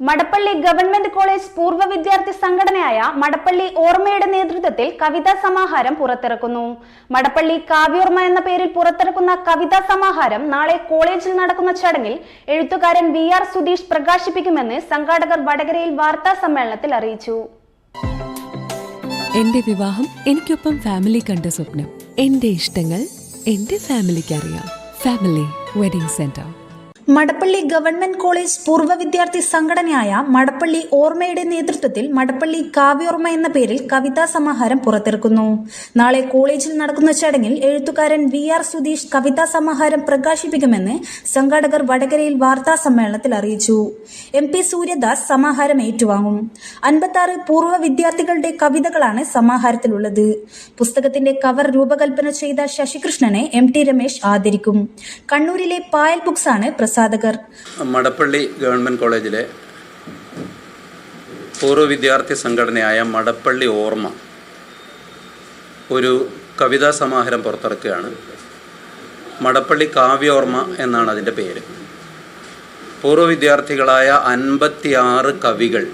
Madappally government college പൂർവ വിദ്യാർത്ഥി സംഘടനയായ മടപ്പള്ളി ഓർമ്മയുടെ നേതൃത്വത്തിൽ കവിതാ സമാഹാരം പുറത്തിറക്കുന്നു. മടപ്പള്ളി കാവ്യോർമ്മ എന്ന പേരിൽ പുറത്തിറക്കുന്ന കവിതാ സമാഹാരം നാളെ കോളേജിൽ നടക്കുന്ന ചടങ്ങിൽ എഴുത്തുകാരൻ വി ആർ സുധീഷ് പ്രകാശിപ്പിക്കുമെന്ന് സംഘാടകർ വടകരയിൽ വാർത്താ സമ്മേളനത്തിൽ അറിയിച്ചു. എന്റെ വിവാഹം എനിക്കൊപ്പം ഫാമിലി കണ്ട സ്വപ്നം. എന്റെ ഇഷ്ടങ്ങൾ എന്റെ ഫാമിലിക്ക് അറിയാം. Family wedding centre. Madappally government college പൂർവ വിദ്യാർത്ഥി സംഘടനയായ മടപ്പള്ളി ഓർമ്മയുടെ നേതൃത്വത്തിൽ മടപ്പള്ളി കാവ്യോർമ്മ എന്ന പേരിൽ കവിതാ സമാഹാരം പുറത്തിറക്കുന്നു. നാളെ കോളേജിൽ നടക്കുന്ന ചടങ്ങിൽ എഴുത്തുകാരൻ വി ആർ സുധീഷ് കവിതാ സമാഹാരം പ്രകാശിപ്പിക്കുമെന്ന് സംഘാടകർ വടകരയിൽ വാർത്താ സമ്മേളനത്തിൽ അറിയിച്ചു. എം പി സൂര്യദാസ് സമാഹാരം ഏറ്റുവാങ്ങും. അൻപത്തി പൂർവ വിദ്യാർത്ഥികളുടെ കവിതകളാണ് സമാഹാരത്തിലുള്ളത്. പുസ്തകത്തിന്റെ കവർ രൂപകൽപ്പന ചെയ്ത ശശികൃഷ്ണനെ എം ടി രമേശ് ആദരിക്കും. കണ്ണൂരിലെ പായൽ ബുക്സ് ആണ് പ്രസാധകർ. മടപ്പള്ളി ഗവൺമെന്റ് കോളേജിലെ പൂർവ വിദ്യാർത്ഥി സംഘടനയായ മടപ്പള്ളി ഓർമ്മ ഒരു കവിതാ സമാഹാരം പുറത്തിറക്കുകയാണ്. മടപ്പള്ളി കാവ്യോർമ്മ എന്നാണ് അതിന്റെ പേര്. പൂർവ വിദ്യാർത്ഥികളായ അൻപത്തിയാറ് കവികൾ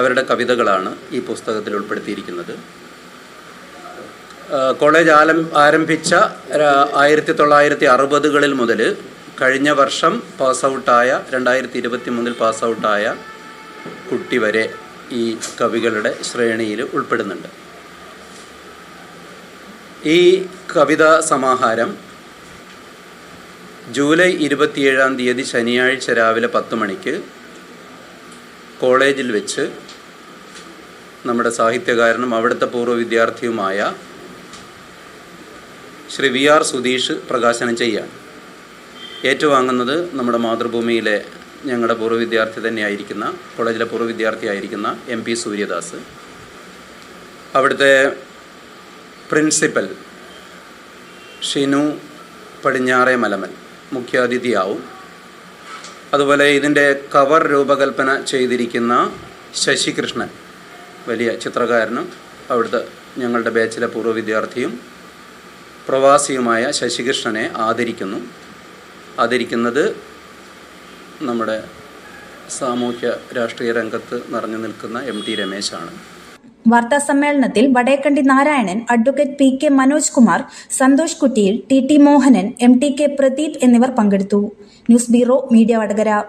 അവരുടെ കവിതകളാണ് ഈ പുസ്തകത്തിൽ ഉൾപ്പെടുത്തിയിരിക്കുന്നത്. കോളേജ് ആലം ആരംഭിച്ച ആയിരത്തി തൊള്ളായിരത്തി അറുപതുകളിൽ മുതൽ കഴിഞ്ഞ വർഷം പാസ് ഔട്ടായ രണ്ടായിരത്തി ഇരുപത്തി മൂന്നിൽ പാസ് ഔട്ടായ കുട്ടി വരെ ഈ കവികളുടെ ശ്രേണിയിൽ ഉൾപ്പെടുന്നുണ്ട്. ഈ കവിതാ സമാഹാരം ജൂലൈ ഇരുപത്തിയേഴാം തീയതി ശനിയാഴ്ച രാവിലെ പത്ത് മണിക്ക് കോളേജിൽ വെച്ച് നമ്മുടെ സാഹിത്യകാരനും അവിടുത്തെ പൂർവ വിദ്യാർത്ഥിയുമായ ശ്രീ വി ആർ സുധീഷ് പ്രകാശനം ചെയ്യുകയാണ്. ഏറ്റുവാങ്ങുന്നത് നമ്മുടെ മാതൃഭൂമിയിലെ ഞങ്ങളുടെ പൂർവ വിദ്യാർത്ഥി തന്നെയായിരിക്കുന്ന കോളേജിലെ പൂർവ വിദ്യാർത്ഥിയായിരിക്കുന്ന എം പി സൂര്യദാസ്. അവിടുത്തെ പ്രിൻസിപ്പൽ ഷിനു പടിഞ്ഞാറെ മലമൽ മുഖ്യാതിഥിയാവും. അതുപോലെ ഇതിന്റെ കവർ രൂപകൽപ്പന ചെയ്തിരിക്കുന്ന ശശികൃഷ്ണൻ വലിയ ചിത്രകാരനും അവിടുത്തെ ഞങ്ങളുടെ ബാച്ചിലെ പൂർവ വിദ്യാർത്ഥിയും പ്രവാസിയുമായ ശശികൃഷ്ണനെ ആദരിക്കുന്നു. ആദരിക്കുന്നത് നമ്മുടെ സാമൂഹ്യ രാഷ്ട്രീയ രംഗത്ത് നിറഞ്ഞു നിൽക്കുന്ന എം ടി രമേശാണ്. വാർത്താ സമ്മേളനത്തിൽ Vadekkandi Narayanan advocate P K Manoj Kumar Santhosh Kuttiyil T T Mohanan M T K Pradeep എന്നിവർ പങ്കെടുത്തു. News bureau media Vadakara.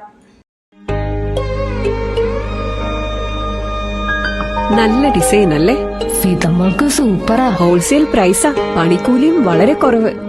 നല്ല ഡിസൈൻ അല്ലേ? ഫിതമ്മൾക്ക് സൂപ്പറാ. ഹോൾസെയിൽ പ്രൈസാ. പണിക്കൂലിയും വളരെ കുറവ്.